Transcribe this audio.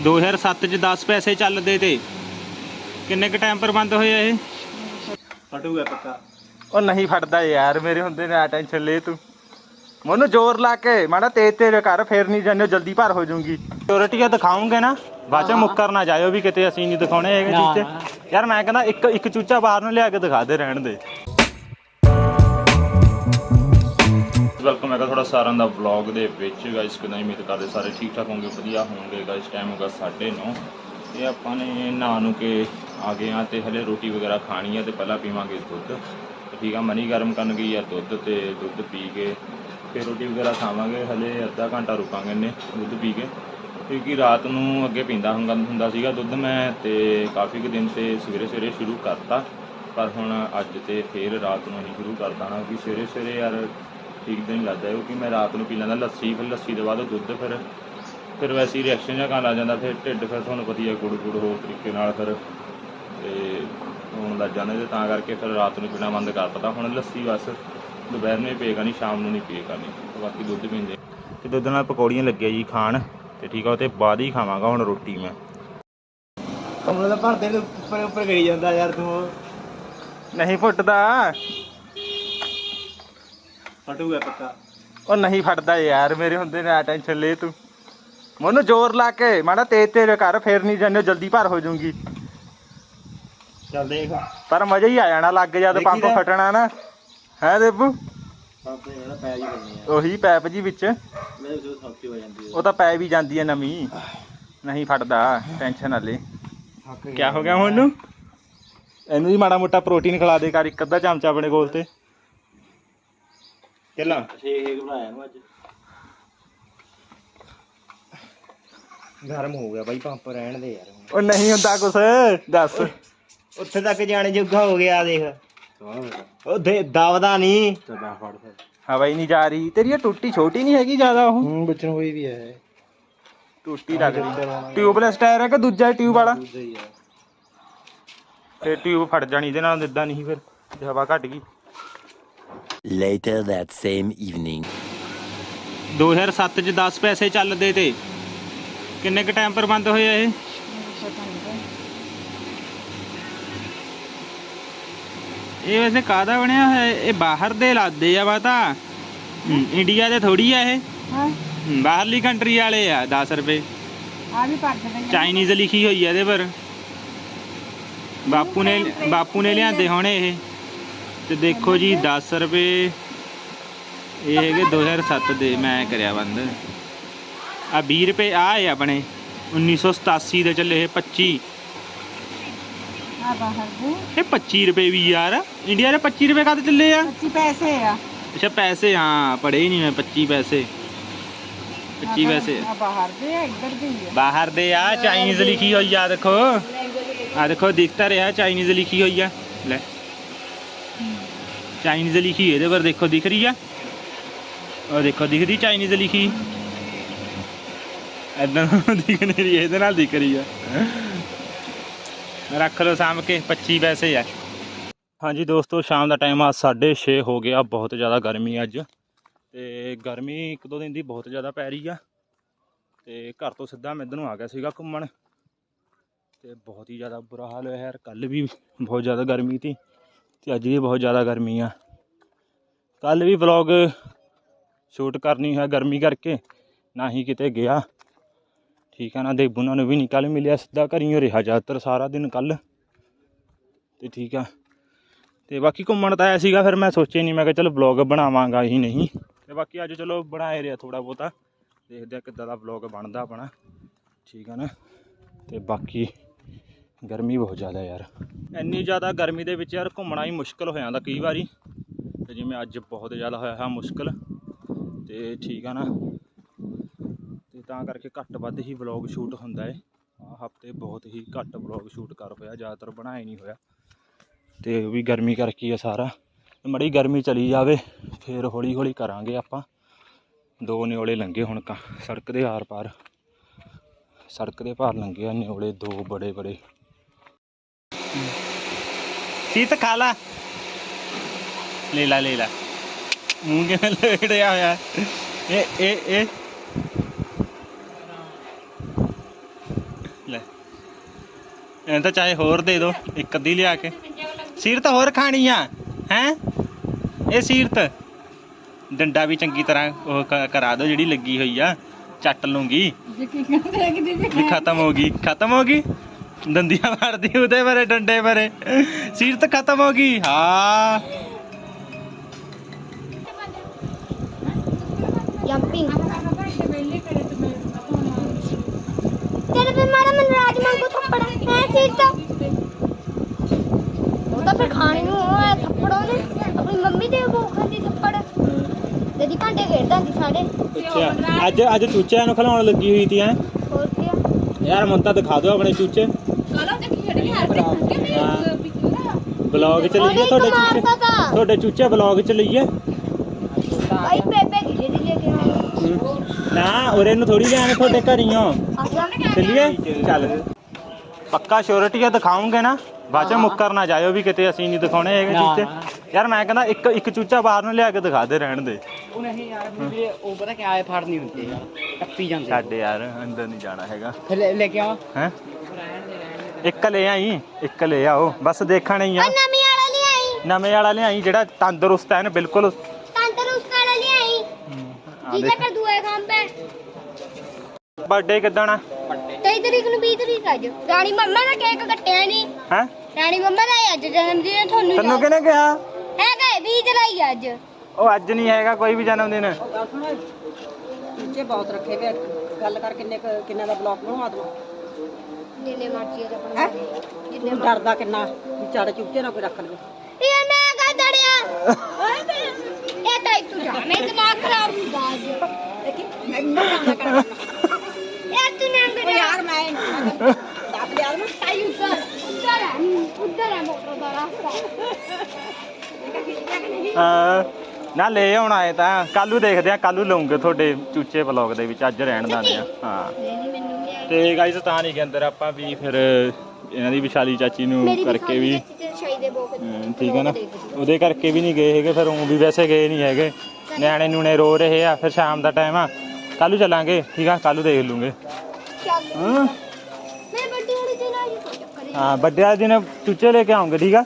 2007 ਚ 10 ਪੈਸੇ ਚੱਲਦੇ ਤੇ ਕਿੰਨੇ ਕ ਟਾਈਮ ਪਰ ਬੰਦ ਹੋਏ ਆ ਇਹ? ਫਟੂਗਾ ਪੱਕਾ। ਉਹ ਨਹੀਂ ਫੜਦਾ ਯਾਰ ਮੇਰੇ ਹੁੰਦੇ ਨੇ ਆ ਟੈਨਸ਼ਨ ਲੈ ਤੂੰ। ਮੈਨੂੰ ਜ਼ੋਰ ਲਾ ਕੇ ਮਾੜਾ ਤੇਜ਼ ਤੇਜ਼ ਕਰ ਫੇਰ ਨਹੀਂ ਜਾਣਿਓ ਜਲਦੀ ਭਰ ਹੋ ਜਾਊਗੀ। ਸਿਕਿਉਰਿਟੀ ਦਿਖਾਉਂਗੇ ਨਾ। ਬਾਅਦ ਚ ਮੁੱਕਰ ਨਾ ਜਾਇਓ ਵੀ ਕਿਤੇ ਅਸੀਂ ਨਹੀਂ ਦਿਖਾਉਣੇ ਹੈਗੇ ਚੂਚੇ ਯਾਰ ਮੈਂ ਕਹਿੰਦਾ ਇੱਕ ਇੱਕ ਚੂਚਾ ਬਾਹਰ ਨੂੰ ਲਿਆ ਕੇ ਦਿਖਾ ਦੇ ਰਹਿਣ ਦੇ। ਵੈਲਕਮ ਹੈਗਾ ਤੁਹਾਡਾ ਸਾਰਿਆਂ ਦਾ ਵਲੌਗ ਦੇ ਵਿੱਚ। ਗਾਇਸ ਕਿਦਾਂ ਉਮੀਦ ਕਰਦੇ ਸਾਰੇ ਠੀਕ ਠਾਕ ਹੋਣਗੇ ਵਧੀਆ ਹੋਣਗੇ ਗਾਇਸ ਟਾਈਮ ਹੋਗਾ 9:30 ਤੇ ਆਪਾਂ ਨੇ ਨਹਾ ਨੂੰ ਕੇ ਆ ਗਏ ਆ ਤੇ ਹਲੇ ਰੋਟੀ ਵਗੈਰਾ ਖਾਣੀ ਆ ਤੇ ਪਹਿਲਾਂ ਪੀਵਾਂਗੇ ਦੁੱਧ। ਠੀਕ ਆ, ਮਨੀ ਗਰਮ ਕਰਨ ਗਈ ਆ ਦੁੱਧ ਤੇ ਦੁੱਧ ਪੀ ਕੇ ਫਿਰ ਰੋਟੀ ਵਗੈਰਾ ਖਾਵਾਂਗੇ। ਹਲੇ ਅੱਧਾ ਘੰਟਾ ਰੁਕਾਂਗੇ ਨੇ ਦੁੱਧ ਪੀ ਕੇ। ਕਿਉਂਕਿ ਰਾਤ ਨੂੰ ਅੱਗੇ ਪੀਂਦਾ ਹੁੰਦਾ ਹੁੰਦਾ ਸੀਗਾ ਦੁੱਧ ਮੈਂ ਤੇ ਕਾਫੀ ਕੁ ਦਿਨ ਤੇ ਸਵੇਰੇ ਸਵੇਰੇ ਸ਼ੁਰੂ ਕਰਤਾ। ਪਰ ਹੁਣ ਅੱਜ ਤੇ ਫੇਰ ਰਾਤ ਨੂੰ ਨਹੀਂ ਸ਼ੁਰੂ ਕਰਦਾ ਨਾ ਕਿ ਸਵੇਰੇ ਸਵੇਰੇ ਯਾਰ ਠੀਕ ਤਾਂ ਨਹੀਂ ਲੱਗਦਾ ਕਿਉਂਕਿ ਮੈਂ ਰਾਤ ਨੂੰ ਪੀ ਲੈਂਦਾ ਲੱਸੀ ਫਿਰ ਲੱਸੀ ਤੋਂ ਬਾਅਦ ਦੁੱਧ ਫਿਰ ਫਿਰ ਵੈਸੇ ਹੀ ਰਿਐਕਸ਼ਨ ਜਿਹਾ ਕਰਨ ਲੱਗ ਜਾਂਦਾ ਫਿਰ ਢਿੱਡ ਫਿਰ ਤੁਹਾਨੂੰ ਪਤਾ ਹੀ ਹੈ ਗੁੜ ਗੁੜ ਹੋਰ ਤਰੀਕੇ ਨਾਲ ਫਿਰ ਤੇ ਹੋਣ ਲੱਗ ਜਾਂਦੇ ਤੇ ਤਾਂ ਕਰਕੇ ਫਿਰ ਰਾਤ ਨੂੰ ਪੀਣਾ ਬੰਦ ਕਰ ਦਿੱਤਾ। ਹੁਣ ਲੱਸੀ ਬਸ ਦੁਪਹਿਰ ਨੂੰ ਹੀ ਪੀਏਗਾ ਨਹੀਂ ਸ਼ਾਮ ਨੂੰ ਨਹੀਂ ਪੀਏਗਾ ਨਹੀਂ ਬਾਕੀ ਦੁੱਧ ਪੀਂਦੇ। ਤੇ ਦੁੱਧ ਨਾਲ ਪਕੌੜੀਆਂ ਲੱਗਿਆ ਜੀ ਖਾਣ ਤੇ ਠੀਕ ਆ ਉਹ ਤੇ ਬਾਅਦ ਹੀ ਖਾਵਾਂਗਾ ਹੁਣ ਰੋਟੀ ਮੈਂ। ਕਮਰੇ ਦਾ ਭਰਦੇ ਉੱਪਰ ਉੱਪਰ ਕਰੀ ਜਾਂਦਾ ਯਾਰ ਤੂੰ। ਨਹੀਂ ਫੁੱਟਦਾ। ਫਟੂਗਾ ਪੱਕਾ। ਉਹ ਨਹੀਂ ਫੜਦਾ ਯਾਰ ਮੇਰੇ ਹੁੰਦੇ ਨੇ ਆ ਟੈਨਸ਼ਨ ਲੈ ਤੂੰ। ਮੈਨੂੰ ਜ਼ੋਰ ਲਾ ਕੇ ਮਾੜਾ ਤੇਜ਼ ਤੇਜ਼ ਕਰ ਫੇਰ ਨਹੀਂ ਜਾਣਿਓ ਜਲਦੀ ਭਰ ਹੋ ਜਾਊਗੀ। ਚੱਲ ਦੇਖ। ਪਰ ਮਜ਼ਾ ਹੀ ਆ ਜਾਣਾ ਲੱਗ ਜਦ ਦੇਖੀ ਪੰਪ ਤਾਂ। ਫਟਣਾ ਨਾ। ਹੈ ਦੇਬੂ ਪਾਪੇ ਜਿਹੜਾ ਪੈ ਜੀ ਕਰਨੀ ਆ। ਉਹੀ ਪੈਪ ਜੀ ਵਿੱਚ। ਮੇਰੇ ਜੋ ਸੌਖੀ ਹੋ ਜਾਂਦੀ ਉਹ ਤਾਂ ਪੈ ਵੀ ਜਾਂਦੀ ਹੈ ਨਵੀਂ। ਨਹੀਂ ਫੜਦਾ ਟੈਨਸ਼ਨ ਨਾ ਲੈ ਹੈ ਕੀ ਹੋ ਗਿਆ ਹੁਣ? ਇਹਨੂੰ ਵੀ ਮਾੜਾ ਮੋਟਾ ਪ੍ਰੋਟੀਨ ਖਿਲਾ ਦੇ ਕਰ ਇੱਕ ਅੱਧਾ ਚਮਚਾ ਆਪਣੇ ਕੋਲ ਤੇ। ਕਿੱਲਾ ਛੇ ਛੇ ਬਣਾਇਆ ਨੂੰ ਅੱਜ। ਗਰਮ ਹੋ ਗਿਆ ਬਾਈ ਪੰਪ ਰਹਿਣ ਦੇ ਯਾਰ ਹੁਣ। ਉਹ ਨਹੀਂ ਹੁੰਦਾ ਕੁਛ ਦੱਸ। ਉੱਥੇ ਤੱਕ ਜਾਣੇ ਜੋਗਾ ਹੋ ਗਿਆ ਦੇਖ। ਉਹ ਦੇ ਦਵਦਾ ਨਹੀਂ। ਚੱਡਾ ਫੜ ਫਿਰ। ਹਵਾ ਹੀ ਨਹੀਂ ਜਾ ਰਹੀ। ਤੇਰੀ ਇਹ ਟੁੱਟੀ ਛੋਟੀ ਨਹੀਂ ਹੈਗੀ ਜ਼ਿਆਦਾ ਉਹ? ਹੂੰ ਬੱਚਨ ਹੋਈ ਵੀ ਹੈ। ਟੁੱਟੀ ਲੱਗਦੀ ਟਿਊਬਲੈਸ ਟਾਇਰ ਹੈ ਕਿ ਦੂਜਾ ਟਿਊਬ ਵਾਲਾ? ਤੇ ਟਿਊਬ ਫਟ ਜਾਣੀ ਇਹਦੇ ਨਾਲ ਇਦਾਂ ਨਹੀਂ ਫਿਰ ਹਵਾ ਘਟ ਗਈ। Later that same evening. 2007 ਚ 10 ਪੈਸੇ ਚੱਲਦੇ ਤੇ ਕਿੰਨੇ ਕ ਟਾਈਮ ਪਰ ਬੰਦ ਹੋਏ ਆ ਇਹ? ਇਹ ਵੈਸੇ ਕਾਦਾ ਬਣਿਆ ਹੋਇਆ? ਇਹ ਬਾਹਰ ਦੇ ਲਾਦੇ ਆ ਵਾ ਤਾਂ। ਹਮ, ਇੰਡੀਆ ਦੇ ਥੋੜੀ ਆ ਇਹ? ਬਾਹਰਲੀ ਕੰਟਰੀ ਵਾਲੇ ਆ 10 ਰੁਪਏ। ਆ ਵੀ ਪੱਟ ਦੇ ਚਾਈਨੀਜ਼ ਲਿਖੀ ਹੋਈ ਆ ਇਹਦੇ ਪਰ। ਬਾਪੂ ਨੇ ਬਾਪੂ ਨੇ ਲਿਆਂਦੇ ਹੋਣੇ ਇਹ। ਤੇ ਦੇਖੋ ਜੀ 10 ਰੁਪਏ ਇਹ ਹੈਗੇ 2007 ਦੇ ਮੈਂ ਕਰਿਆ ਬੰਦ। ਆ 20 ਰੁਪਏ ਆ ਹੈ ਆਪਣੇ 1987 ਦੇ ਚੱਲੇ ਇਹ 25 ਆ ਬਾਹਰ ਦੇ। ਇਹ 25 ਰੁਪਏ ਵੀ ਯਾਰ ਇੰਡੀਆ ਦੇ 25 ਰੁਪਏ ਕਦ ਚੱਲੇ ਆ? 25 ਪੈਸੇ ਆ। ਅੱਛਾ ਪੈਸੇ ਹਾਂ ਪੜੇ ਹੀ ਨਹੀਂ ਮੈਂ 25 ਪੈਸੇ। 25 ਪੈਸੇ। ਬਾਹਰ ਦੇ ਆ ਇੱਧਰ ਦੇ ਬਾਹਰ ਦੇ ਆ ਚਾਈਨੀਜ਼ ਲਿਖੀ ਹੋਈ ਆ ਦੇਖੋ। ਆ ਦੇਖੋ ਦਿਖਤਾ ਰਿਹਾ ਚਾਈਨੀਜ਼ ਲਿਖੀ ਹੋਈ ਆ। ਲੈ। ਚਾਈਨੀਜ਼ ਲਿਖੀ ਇਹਦੇ ਪਰ ਦੇਖੋ ਦਿਖ ਰਹੀ ਆ। ਉਹ ਦੇਖੋ, ਦਿਖਦੀ ਚਾਈਨੀਜ਼ ਲਿਖੀ। ਐਦਾਂ ਦਿਖ ਨਹੀਂ ਰਹੀ, ਇਹਦੇ ਨਾਲ ਦਿਖ ਰਹੀ ਆ। ਰੱਖ ਲਓ ਸਾਂਭ ਕੇ 25 ਪੈਸੇ ਆ। ਹਾਂਜੀ ਦੋਸਤੋ, ਸ਼ਾਮ ਦਾ ਟਾਈਮ ਆ 6:30 ਹੋ ਗਿਆ, ਬਹੁਤ ਜ਼ਿਆਦਾ ਗਰਮੀ ਅੱਜ। ਤੇ ਗਰਮੀ ਇੱਕ ਦੋ ਦਿਨ ਦੀ ਬਹੁਤ ਜ਼ਿਆਦਾ ਪੈ ਰਹੀ ਆ। ਤੇ ਘਰ ਤੋਂ ਸਿੱਧਾ ਮੈਂ ਇੱਧਰ ਨੂੰ ਆ ਗਿਆ ਸੀਗਾ ਘੁੰਮਣ। ਤੇ ਬਹੁਤ ਹੀ ਜ਼ਿਆਦਾ ਬੁਰਾ ਹਾਲ ਹੋਇਆ ਯਾਰ ਕੱਲ ਵੀ ਬਹੁਤ ਜ਼ਿਆਦਾ ਗਰਮੀ ਸੀ। ਤੇ ਅੱਜ ਵੀ ਬਹੁਤ ਜ਼ਿਆਦਾ ਗਰਮੀ ਆ। ਕੱਲ ਵੀ ਵਲੌਗ ਸ਼ੂਟ ਕਰਨੀ ਹੋਇਆ ਗਰਮੀ ਕਰਕੇ, ਨਾ ਹੀ ਕਿਤੇ ਗਿਆ। ਠੀਕ ਆ ਨਾ ਦੇ ਉਹਨਾਂ ਨੂੰ ਵੀ ਨਹੀਂ ਕੱਲ ਮਿਲਿਆ, ਸਿੱਧਾ ਘਰੀਂ ਹੋ ਰਿਹਾ ਜ਼ਿਆਦਾਤਰ ਸਾਰਾ ਦਿਨ ਕੱਲ ਤੇ ਠੀਕ ਆ। ਤੇ ਬਾਕੀ ਘੁੰਮਣ ਤਾਂ ਆਇਆ ਸੀਗਾ, ਫਿਰ ਮੈਂ ਸੋਚਿਆ ਨਹੀਂ, ਮੈਂ ਕਿਹਾ ਚਲ ਵਲੌਗ ਬਣਾਵਾਂਗਾ ਹੀ ਨਹੀਂ। ਤੇ ਬਾਕੀ ਅੱਜ ਚਲੋ ਬਣਾਏ ਰਿਹਾ ਥੋੜਾ ਬਹੁਤਾ। ਦੇਖਦੇ ਆ ਕਿੱਦਾਂ ਦਾ ਵਲੌਗ ਬਣਦਾ ਆਪਣਾ। ਠੀਕ ਆ ਨਾ। ਤੇ ਬਾਕੀ ਗਰਮੀ ਬਹੁਤ ਜ਼ਿਆਦਾ ਯਾਰ। ਇੰਨੀ ਜ਼ਿਆਦਾ ਗਰਮੀ ਦੇ ਵਿੱਚ ਯਾਰ ਘੁੰਮਣਾ ਹੀ ਮੁਸ਼ਕਲ ਹੋ ਜਾਂਦਾ ਕਈ ਵਾਰੀ। ਤੇ ਜਿਵੇਂ ਅੱਜ ਬਹੁਤ ਜ਼ਿਆਦਾ ਹੋਇਆ ਹੈ ਮੁਸ਼ਕਲ, ਤੇ ਠੀਕ ਆ ਨਾ। ਤੇ ਤਾਂ ਕਰਕੇ ਘੱਟ ਵੱਧ ਹੀ ਵਲੌਗ ਸ਼ੂਟ ਹੁੰਦਾ ਹੈ ਹਫ਼ਤੇ ਬਹੁਤ ਹੀ ਘੱਟ ਵਲੌਗ ਸ਼ੂਟ ਕਰ ਹੋਇਆ, ਜ਼ਿਆਦਾਤਰ ਬਣਾਇਆ ਨਹੀਂ ਹੋਇਆ। ਤੇ ਉਹ ਵੀ ਗਰਮੀ ਕਰਕੇ ਆ ਸਾਰਾ। ਮੜੀ ਗਰਮੀ ਚਲੀ ਜਾਵੇ, ਫਿਰ ਹੌਲੀ ਹੌਲੀ ਕਰਾਂਗੇ ਆਪਾਂ। ਦੋ ਨਿਓਲੇ ਲੰਗੇ ਹੁਣ ਕ ਸੜਕ ਦੇ ਆਰ ਪਾਰ ਸੜਕ ਦੇ ਪਾਰ ਲੰਗੇ ਆ ਨਿਓਲੇ ਦੋ ਬੜੇ ਬੜੇ ਸੀਤ ਖਾ ਲਾ ਲੈ ਲਾ ਲੈ ਲਾ ਮੂੰਹ ਕਿਵੇਂ ਲੜਿਆ ਹੋਇਆ ਇਹ ਇਹ ਇਹ ਲੈ ਇਹ ਤਾਂ ਚਾਹੇ ਹੋਰ ਦੇ ਦਿਓ ਇੱਕ ਅੱਧੀ ਲਿਆ ਕੇ ਸੀਰਤ ਹੋਰ ਖਾਣੀ ਆ ਹੈ ਇਹ ਸੀਰਤ ਡੰਡਾ ਵੀ ਚੰਗੀ ਤਰ੍ਹਾਂ ਉਹ ਕਰਾ ਦਿਓ ਜਿਹੜੀ ਲੱਗੀ ਹੋਈ ਆ ਚੱਟ ਲੂੰਗੀ ਵੀ ਖਤਮ ਹੋ ਗਈ ਖਤਮ ਹੋ ਗਈ ਦੰਦੀਆਂ ਮਾਰਦੀ ਉਹਦੇ ਬਾਰੇ ਡੰਡੇ ਬਾਰੇ। ਸੀਰਤ ਖਤਮ ਹੋ ਗਈ। ਹਾਂ। ਜੰਪਿੰਗ ਤੇਰੇ ਤੇ ਮਾਰਾ ਮਨ ਰਾਜ ਮੰਗੂ ਥੱਪੜ। ਹੈ ਸੀਰਤ ਉਹ ਤਾਂ ਫਿਰ ਖਾਣੇ ਨੂੰ ਉਹ ਹੈ ਥੱਪੜ ਉਹਨੇ ਆਪਣੀ ਮੰਮੀ ਦੇ ਭੁੱਖ ਦੀ ਥੱਪੜ। ਦੇਦੀ ਘੰਟੇ ਖੇਡਦਾ ਹੁੰਦੀ ਸਾਡੇ। ਅੱਛਾ। ਅੱਜ ਅੱਜ ਚੂਚਿਆਂ ਨੂੰ ਖਿਲਾਉਣ ਲੱਗੀ ਹੋਈ ਤੀ ਹੈ। ਯਾਰ ਮੁੰਤਾ ਦਿਖਾ ਦਿਓ ਆਪਣੇ ਚੂਚੇ। ਬਲੌਗ ਚ ਲਈਏ ਤੁਹਾਡੇ ਚੂਚੇ ਤੁਹਾਡੇ ਚੂਚੇ ਬਲੌਗ ਚ ਲਈਏ। ਭਾਈ ਬੇਬੇ ਗਿਲੇ ਦੀ ਲੈ ਕੇ ਨਾ ਉਰੇ ਨੂੰ ਥੋੜੀ ਲਿਆਣੇ ਤੁਹਾਡੇ ਘਰੀਓ। ਚੱਲੀਏ? ਚੱਲ। ਪੱਕਾ ਸ਼ੋਰਿਟੀ ਆ ਦਿਖਾਉਂਗੇ ਨਾ। ਬਾਅਦ ਚ ਮੁੱਕਰ ਨਾ ਜਾਇਓ ਵੀ ਕਿਤੇ ਅਸੀਂ ਨਹੀਂ ਦਿਖਾਉਣੇ ਹੈਗੇ ਚੂਚੇ। ਯਾਰ ਮੈਂ ਕਹਿੰਦਾ ਇੱਕ ਇੱਕ ਚੂਚਾ ਬਾਹਰ ਨੂੰ ਲਿਆ ਕੇ ਦਿਖਾ ਦੇ ਰਹਿਣ ਦੇ। ਉਹ ਨਹੀਂ ਯਾਰ ਵੀਰੇ ਉਹ ਪਤਾ ਕਿ ਆਏ ਫੜ ਨਹੀਂ ਹੁੰਦੇ ਯਾਰ ਟੱਪੀ ਜਾਂਦੇ ਛੱਡ ਯਾਰ ਅੰਦਰ ਨਹੀਂ ਜਾਣਾ ਹੈਗਾ। ਫਿਰ ਲੈ- ਲੈ ਕੇ ਆਵਾ। ਹੈ? ਇੱਕ ਲੈ ਆਈ ਇੱਕ ਲੈ ਆਓ। ਬਸ ਦੇਖਣਾ ਹੀ ਆ। ਨਵੀਂ ਵਾਲਾ ਲਿਆਈ। ਨਵੇਂ ਵਾਲਾ ਲਿਆਈ ਜਿਹੜਾ ਤੰਦਰੁਸਤ ਐਨ ਬਿਲਕੁਲ। ਤੰਦਰੁਸਤ ਵਾਲਾ ਲਿਆਈ। ਆ ਜਿਹਦੇ ਦੇਖ। ਦੂਏ ਖਾਂ ਪੈ ਬਰਥਡੇ ਕਿੱਦਣ ਆ? 23 ਤਰੀਕ ਨੂੰ 20 ਤਰੀਕ ਅੱਜ। ਰਾਣੀ ਮੰਮਾ ਦਾ ਕੇਕ ਕੱਟਿਆ ਨਹੀਂ ਹੈ? ਰਾਣੀ ਮੰਮਾ ਦਾ ਹੀ ਅੱਜ ਜਨਮ ਦਿਨ ਹੈ, ਤੁਹਾਨੂੰ ਤੈਨੂੰ ਕਿਹਨੇ ਕਿਹਾ? ਹੈਗਾ 20 ਜੁਲਾਈ ਅੱਜ। ਉਹ ਅੱਜ ਨਹੀਂ ਹੈਗਾ ਕੋਈ ਵੀ ਜਨਮ ਦਿਨ। ਬਹੁਤ ਰੱਖੇ ਵੇ ਗੱਲ ਕਰ ਕਿੰਨੇ ਕਿੰਨੇ ਦਾ ਬਲੌਕ ਬਣਵਾ ਦਵਾਂ। ਜਿੰਨੇ ਮਰਜ਼ੀ ਦਾ ਬਣਾ ਦੇ ਜਿੰਨੇ ਤੂੰ ਡਰਦਾ ਕਿੰਨਾ? ਵੀ ਚੜ ਚੂਚੇ ਨਾ ਕੋਈ ਰੱਖ ਲਵੇ। ਇਹ ਮੈਂ ਕਾ ਦੜਿਆ ਇਹ ਤਾਂ ਤੂੰ ਜਾ ਮੈਂ ਦਿਮਾਗ ਖਰਾਬ ਹੁੰਦਾ ਅੱਜ ਦੇਖੀ ਮੈਂ ਨਾ ਕੰਮ ਕਰ ਇਹ ਤੂੰ ਨੰਗ ਓ ਯਾਰ ਮੈਂ ਦੱਬ ਲਿਆ ਮੈਂ ਤਾਈ ਉੱਧਰ। ਉੱਧਰ ਹੈ ਉੱਧਰ ਹੈ ਮੋਟਰ ਦਾ ਰਸਤਾ। ਹਾਂ ਨਾ ਲੈ ਆਉਣਾ ਹੈ ਤਾਂ। ਕੱਲੂ ਦੇਖਦੇ ਆ ਕੱਲੂ ਲਵਾਂਗੇ ਤੁਹਾਡੇ ਚੂਚੇ ਵਲੌਗ ਦੇ ਵਿੱਚ ਅੱਜ ਰਹਿਣ ਆ। ਹਾਂ। ਨਹੀਂ ਨਹੀਂ ਆਈ ਤੇ ਗਾਈਜ਼ ਤਾਂ ਨਹੀਂ ਗਏ ਅੰਦਰ ਆਪਾਂ ਵੀ ਫਿਰ ਇਹਨਾਂ ਦੀ ਵਿਸ਼ਾਲੀ ਚਾਚੀ ਨੂੰ ਮੇਰੀ ਕਰਕੇ ਵੀ ਠੀਕ ਹੈ ਨਾ? ਉਹਦੇ ਕਰਕੇ ਵੀ ਨਹੀਂ ਗਏ ਹੈਗੇ ਫਿਰ ਉਹ ਵੀ ਵੈਸੇ ਗਏ ਨਹੀਂ ਹੈਗੇ। ਨਿਆਣੇ ਨੂਣੇ ਰੋ ਰਹੇ ਆ ਫਿਰ ਸ਼ਾਮ ਦਾ ਟਾਈਮ ਆ। ਕੱਲੂ ਚੱਲਾਂਗੇ ਠੀਕ ਆ? ਕੱਲੂ ਦੇਖ ਲੂੰਗੇ। ਚੱਲ। ਹਾਂ? ਮੈਂ ਵੱਡੀ ਵਾਲੀ ਤੇ ਨਾ ਜੀ ਹਾਂ ਦਿਨ ਚੂਚੇ ਲੈ ਕੇ ਆਉਂਗੇ ਠੀਕ ਆ?